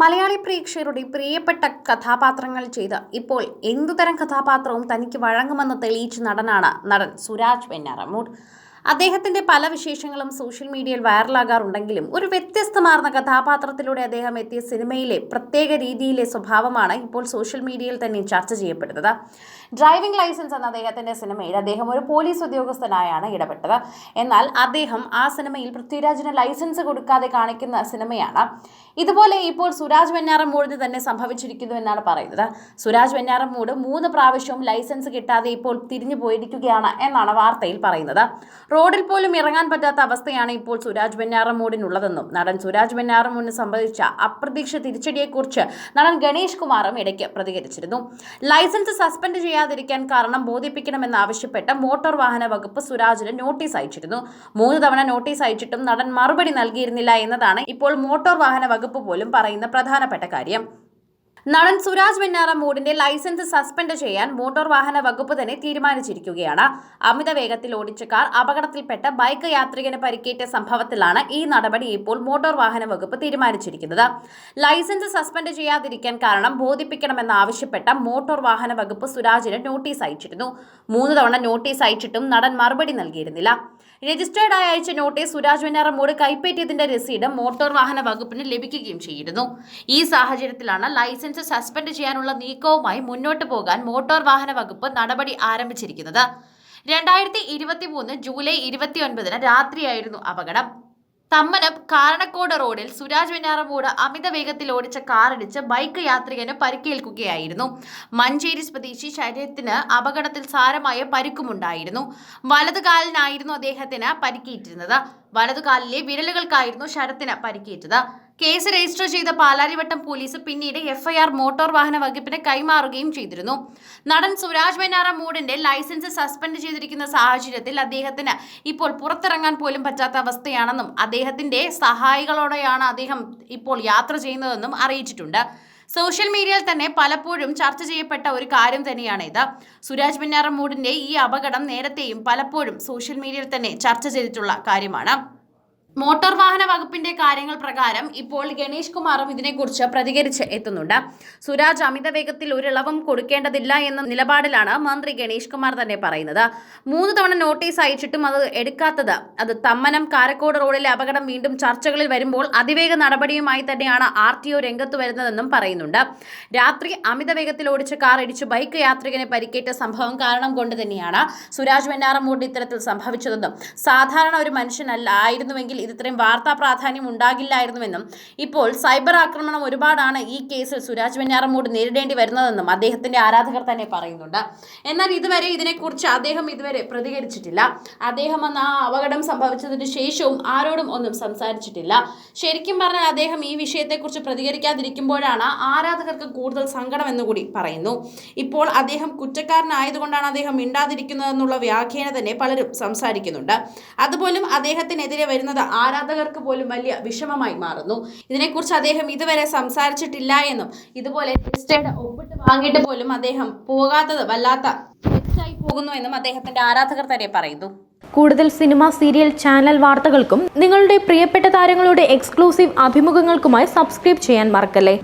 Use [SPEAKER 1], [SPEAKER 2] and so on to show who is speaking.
[SPEAKER 1] മലയാളി പ്രേക്ഷകരുടെ പ്രിയപ്പെട്ട കഥാപാത്രങ്ങൾ ചെയ്ത് ഇപ്പോൾ എന്തുതരം കഥാപാത്രവും തനിക്ക് വഴങ്ങുമെന്ന് തെളിയിച്ച നടനാണ് നടൻ സുരാജ് വെഞ്ഞാറമൂട് അദ്ദേഹത്തിന്റെ പല വിശേഷങ്ങളും സോഷ്യൽ മീഡിയയിൽ വൈറലാകാറുണ്ടെങ്കിലും ഒരു വ്യത്യസ്തമാർന്ന കഥാപാത്രത്തിലൂടെ അദ്ദേഹം എത്തിയ സിനിമയിലെ പ്രത്യേക രീതിയിലെ സ്വഭാവമാണ് ഇപ്പോൾ സോഷ്യൽ മീഡിയയിൽ തന്നെ ചർച്ച ചെയ്യപ്പെടുന്നത്. ഡ്രൈവിംഗ് ലൈസൻസ് എന്ന അദ്ദേഹത്തിന്റെ സിനിമയിൽ അദ്ദേഹം ഒരു പോലീസ് ഉദ്യോഗസ്ഥനായാണ് ഇടപെട്ടത്. എന്നാൽ അദ്ദേഹം ആ സിനിമയിൽ പൃഥ്വിരാജിന് ലൈസൻസ് കൊടുക്കാതെ കാണിക്കുന്ന സിനിമയാണ്. ഇതുപോലെ ഇപ്പോൾ സുരാജ് വെഞ്ഞാറമ്മൂടിന് തന്നെ സംഭവിച്ചിരിക്കുന്നു എന്നാണ് പറയുന്നത്. സുരാജ് വെഞ്ഞാറമ്മൂട് മൂന്ന് പ്രാവശ്യവും ലൈസൻസ് കിട്ടാതെ ഇപ്പോൾ തിരിഞ്ഞു പോയിരിക്കുകയാണ് എന്നാണ് വാർത്തയിൽ പറയുന്നത്. റോഡിൽ പോലും ഇറങ്ങാൻ പറ്റാത്ത അവസ്ഥയാണ് ഇപ്പോൾ സുരാജ് വെഞ്ഞാറമ്മൂടിനുള്ളതെന്നും നടൻ സുരാജ് വെഞ്ഞാറമ്മൂടിന് സംബന്ധിച്ച അപ്രതീക്ഷ തിരിച്ചടിയെക്കുറിച്ച് നടൻ ഗണേഷ് കുമാറും ഇടയ്ക്ക് പ്രതികരിച്ചിരുന്നു. ലൈസൻസ് സസ്പെൻഡ് ചെയ്യാതിരിക്കാൻ കാരണം ബോധിപ്പിക്കണമെന്നാവശ്യപ്പെട്ട് മോട്ടോർ വാഹന വകുപ്പ് സുരാജിന് നോട്ടീസ് അയച്ചിരുന്നു. മൂന്ന് തവണ നോട്ടീസ് അയച്ചിട്ടും നടൻ മറുപടി നൽകിയിരുന്നില്ല എന്നതാണ് ഇപ്പോൾ മോട്ടോർ വാഹന വകുപ്പ് പോലും പറയുന്ന പ്രധാനപ്പെട്ട കാര്യം. നടൻ സുരാജ് വെഞ്ഞാറമൂടിന്റെ ലൈസൻസ് സസ്പെൻഡ് ചെയ്യാൻ മോട്ടോർ വാഹന വകുപ്പ് തന്നെ തീരുമാനിച്ചിരിക്കുകയാണ്. അമിത വേഗത്തിൽ ഓടിച്ച കാർ അപകടത്തിൽപ്പെട്ട ബൈക്ക് യാത്രികന് പരിക്കേറ്റ സംഭവത്തിലാണ് ഈ നടപടി ഇപ്പോൾ മോട്ടോർ വാഹന വകുപ്പ് തീരുമാനിച്ചിരിക്കുന്നത്. ലൈസൻസ് സസ്പെൻഡ് ചെയ്യാതിരിക്കാൻ കാരണം ബോധിപ്പിക്കണമെന്നാവശ്യപ്പെട്ട മോട്ടോർ വാഹന വകുപ്പ് സുരാജിന് നോട്ടീസ് അയച്ചിരുന്നു. മൂന്ന് തവണ നോട്ടീസ് അയച്ചിട്ടും നടൻ മറുപടി നൽകിയിരുന്നില്ല. രജിസ്റ്റേർഡ് ആയി അയച്ച നോട്ടീസ് സുരാജ് വെഞ്ഞാറമ്മൂട് കൈപ്പറ്റിയതിന്റെ രസീത് മോട്ടോർ വാഹന വകുപ്പിന് ലഭിക്കുകയും ചെയ്തിരുന്നു. ഈ സാഹചര്യത്തിലാണ് ലൈസൻസ് സസ്പെൻഡ് ചെയ്യാനുള്ള നീക്കവുമായി മുന്നോട്ട് പോകാൻ മോട്ടോർ വാഹന വകുപ്പ് നടപടി ആരംഭിച്ചിരിക്കുന്നത്. രണ്ടായിരത്തി ഇരുപത്തി മൂന്ന് ജൂലൈ ഇരുപത്തിയൊൻപതിന് രാത്രിയായിരുന്നു അപകടം. തമ്മനം കാരണക്കോട് റോഡിൽ സുരാജ് വെഞ്ഞാറമൂട് അമിത വേഗത്തിൽ ഓടിച്ച കാറിടിച്ച് ബൈക്ക് യാത്രികന് പരിക്കേൽക്കുകയായിരുന്നു. മഞ്ചേരി സ്വദേശി ശരീരത്തിന് അപകടത്തിൽ സാരമായ പരിക്കുമുണ്ടായിരുന്നു. വലതുകാലിനായിരുന്നു അദ്ദേഹത്തിന് പരിക്കേറ്റിരുന്നത്. വലതുകാലിലെ വിരലുകൾക്കായിരുന്നു ശരത്തിന് പരിക്കേറ്റത്. കേസ് രജിസ്റ്റർ ചെയ്ത പാലാരിവട്ടം പോലീസ് പിന്നീട് എഫ്ഐആർ മോട്ടോർ വാഹന വകുപ്പിന് കൈമാറുകയും ചെയ്തിരുന്നു. നടൻ സുരാജ് വെഞ്ഞാറമൂടിന്റെ ലൈസൻസ് സസ്പെൻഡ് ചെയ്തിരിക്കുന്ന സാഹചര്യത്തിൽ അദ്ദേഹത്തിന് ഇപ്പോൾ പുറത്തിറങ്ങാൻ പോലും പറ്റാത്ത അവസ്ഥയാണെന്നും അദ്ദേഹത്തിന്റെ സഹായികളോടെയാണ് അദ്ദേഹം ഇപ്പോൾ യാത്ര ചെയ്യുന്നതെന്നും അറിയിച്ചിട്ടുണ്ട്. സോഷ്യൽ മീഡിയയിൽ തന്നെ പലപ്പോഴും ചർച്ച ചെയ്യപ്പെട്ട ഒരു കാര്യം തന്നെയാണ് ഇത് സുരാജ് വെഞ്ഞാറമൂടിന്റെ ഈ അപകടം നേരത്തെയും പലപ്പോഴും സോഷ്യൽ മീഡിയയിൽ തന്നെ ചർച്ച ചെയ്തിട്ടുള്ള കാര്യമാണ്. മോട്ടോർ വാഹന വകുപ്പിന്റെ കാര്യങ്ങൾ പ്രകാരം ഇപ്പോൾ ഗണേഷ് കുമാറും ഇതിനെക്കുറിച്ച് പ്രതികരിച്ച് എത്തുന്നുണ്ട്. സുരാജ് അമിത വേഗത്തിൽ ഒരിളവും കൊടുക്കേണ്ടതില്ല എന്ന നിലപാടിലാണ് മന്ത്രി ഗണേഷ് കുമാർ തന്നെ പറയുന്നത്. മൂന്ന് തവണ നോട്ടീസ് അയച്ചിട്ടും അത് എടുക്കാത്തത്. അത് തമ്മനം കാരക്കോട് റോഡിലെ അപകടം വീണ്ടും ചർച്ചകളിൽ വരുമ്പോൾ അതിവേഗ നടപടിയുമായി തന്നെയാണ് ആർ ടി ഒ രംഗത്ത് വരുന്നതെന്നും പറയുന്നുണ്ട്. രാത്രി അമിത വേഗത്തിൽ ഓടിച്ച കാർ ഇടിച്ച് ബൈക്ക് യാത്രികനെ പരിക്കേറ്റ സംഭവം കാരണം കൊണ്ട് തന്നെയാണ് സുരാജ് വെഞ്ഞാറമൂട് ഇത്തരത്തിൽ സംഭവിച്ചതെന്നും. സാധാരണ ഒരു മനുഷ്യനല്ല ആയിരുന്നുവെങ്കിൽ ഇത് ഇത്രയും വാർത്താ പ്രാധാന്യം ഉണ്ടാകില്ലായിരുന്നുവെന്നും ഇപ്പോൾ സൈബർ ആക്രമണം ഒരുപാടാണ് ഈ കേസിൽ സുരാജ് വെഞ്ഞാറമൂട് നേരിടേണ്ടി വരുന്നതെന്നും അദ്ദേഹത്തിന്റെ ആരാധകർ തന്നെ പറയുന്നുണ്ട്. എന്നാൽ ഇതുവരെ ഇതിനെക്കുറിച്ച് അദ്ദേഹം ഇതുവരെ പ്രതികരിച്ചിട്ടില്ല. അദ്ദേഹം അന്ന് ആ അപകടം സംഭവിച്ചതിന് ശേഷവും ആരോടും ഒന്നും സംസാരിച്ചിട്ടില്ല. ശരിക്കും പറഞ്ഞാൽ അദ്ദേഹം ഈ വിഷയത്തെക്കുറിച്ച് പ്രതികരിക്കാതിരിക്കുമ്പോഴാണ് ആരാധകർക്ക് കൂടുതൽ സങ്കടം എന്നുകൂടി പറയുന്നു. ഇപ്പോൾ അദ്ദേഹം കുറ്റക്കാരനായതുകൊണ്ടാണ് അദ്ദേഹം മിണ്ടാതിരിക്കുന്നതെന്നുള്ള വ്യാഖ്യാന തന്നെ പലരും സംസാരിക്കുന്നുണ്ട്. അതുപോലും അദ്ദേഹത്തിനെതിരെ വരുന്നത് ആരാധകർക്ക് പോലും വലിയ വിഷമമായി മാറുന്നു. ഇതിനെക്കുറിച്ച് അദ്ദേഹം ഇതുവരെ സംസാരിച്ചിട്ടില്ല എന്നും ഇതുപോലെ ടെസ്റ്റയുടെ ഒപ്പിട്ട് വാങ്ങിയിട്ട് പോലും അദ്ദേഹം പോകാത്തത് വല്ലാത്ത തെറ്റായി പോകുന്നു എന്നും അദ്ദേഹത്തിന്റെ ആരാധകർ തന്നെ പറയുന്നു.
[SPEAKER 2] കൂടുതൽ സിനിമ സീരിയൽ ചാനൽ വാർത്തകൾക്കും നിങ്ങളുടെ പ്രിയപ്പെട്ട താരങ്ങളുടെ എക്സ്ക്ലൂസീവ് അഭിമുഖങ്ങൾക്കുമായി സബ്സ്ക്രൈബ് ചെയ്യാൻ മറക്കല്ലേ?